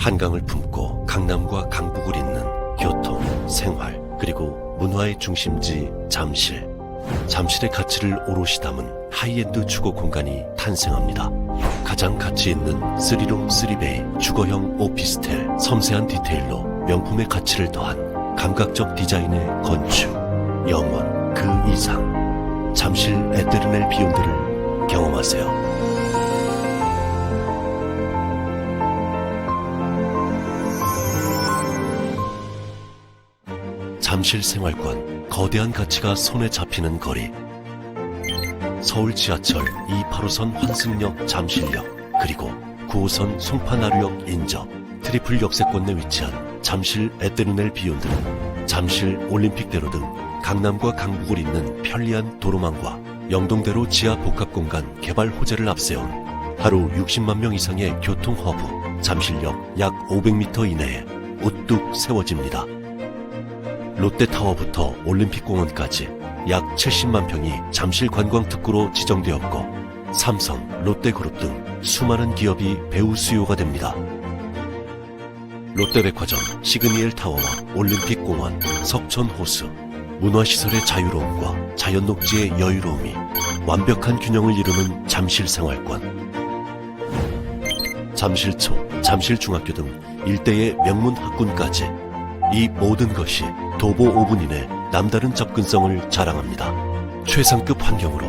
한강을 품고 강남과 강북을 잇는 교통, 생활, 그리고 문화의 중심지 잠실. 잠실의 가치를 오롯이 담은 하이엔드 주거 공간이 탄생합니다. 가장 가치 있는 3룸 3베이 주거형 오피스텔 섬세한 디테일로 명품의 가치를 더한 감각적 디자인의 건축 영원 그 이상 잠실 에테르넬 비욘드를 경험하세요. 잠실 생활권 거대한 가치가 손에 잡히는 거리 서울 지하철 285선 환승역 잠실역 그리고 9호선 송파나루역 인접 트리플 역세권 내 위치한 잠실 에테르넬 비욘드는 잠실 올림픽대로 등 강남과 강북을 잇는 편리한 도로망과 영동대로 지하 복합공간 개발 호재를 앞세운 하루 60만 명 이상의 교통 허브 잠실역 약 500m 이내에 우뚝 세워집니다. 롯데타워부터 올림픽공원까지 약 70만 평이 잠실 관광 특구로 지정되었고 삼성, 롯데그룹 등 수많은 기업이 배후 수요가 됩니다. 롯데백화점, 시그니엘 타워와 올림픽공원, 석촌호수, 문화시설의 자유로움과 자연녹지의 여유로움이 완벽한 균형을 이루는 잠실 생활권. 잠실초, 잠실중학교 등 일대의 명문 학군까지 이 모든 것이 도보 5분 이내 남다른 접근성을 자랑합니다. 최상급 환경으로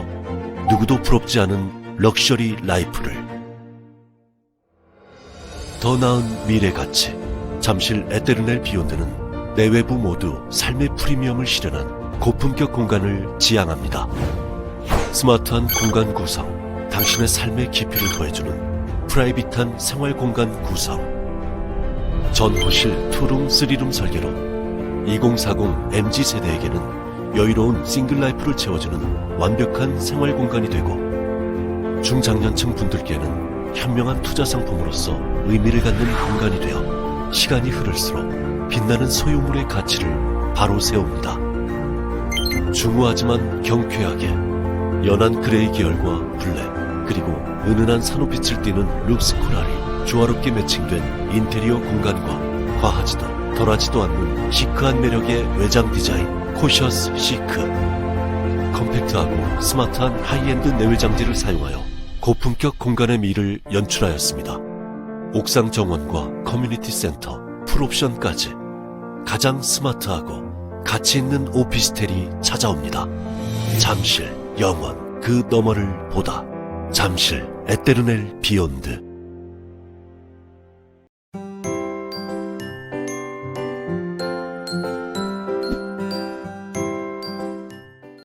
누구도 부럽지 않은 럭셔리 라이프를 더 나은 미래 가치 잠실 에테르넬 비욘드는 내외부 모두 삶의 프리미엄을 실현한 고품격 공간을 지향합니다. 스마트한 공간 구성, 당신의 삶의 깊이를 더해주는 프라이빗한 생활 공간 구성 전호실 투룸 쓰리룸 설계로 2040 MZ 세대에게는 여유로운 싱글 라이프를 채워주는 완벽한 생활 공간이 되고 중장년층 분들께는 현명한 투자 상품으로서 의미를 갖는 공간이 되어 시간이 흐를수록 빛나는 소유물의 가치를 바로 세웁니다. 중후하지만 경쾌하게 연한 그레이 계열과 블랙 그리고 은은한 산호빛을 띠는 룩스 코랄이 조화롭게 매칭된 인테리어 공간과 과하지도 덜하지도 않는 시크한 매력의 외장 디자인 코셔스 시크 컴팩트하고 스마트한 하이엔드 내외장지를 사용하여 고품격 공간의 미를 연출하였습니다. 옥상 정원과 커뮤니티 센터, 풀옵션까지 가장 스마트하고 가치 있는 오피스텔이 찾아옵니다. 잠실, 영원, 그 너머를 보다. 잠실, 에테르넬 비욘드.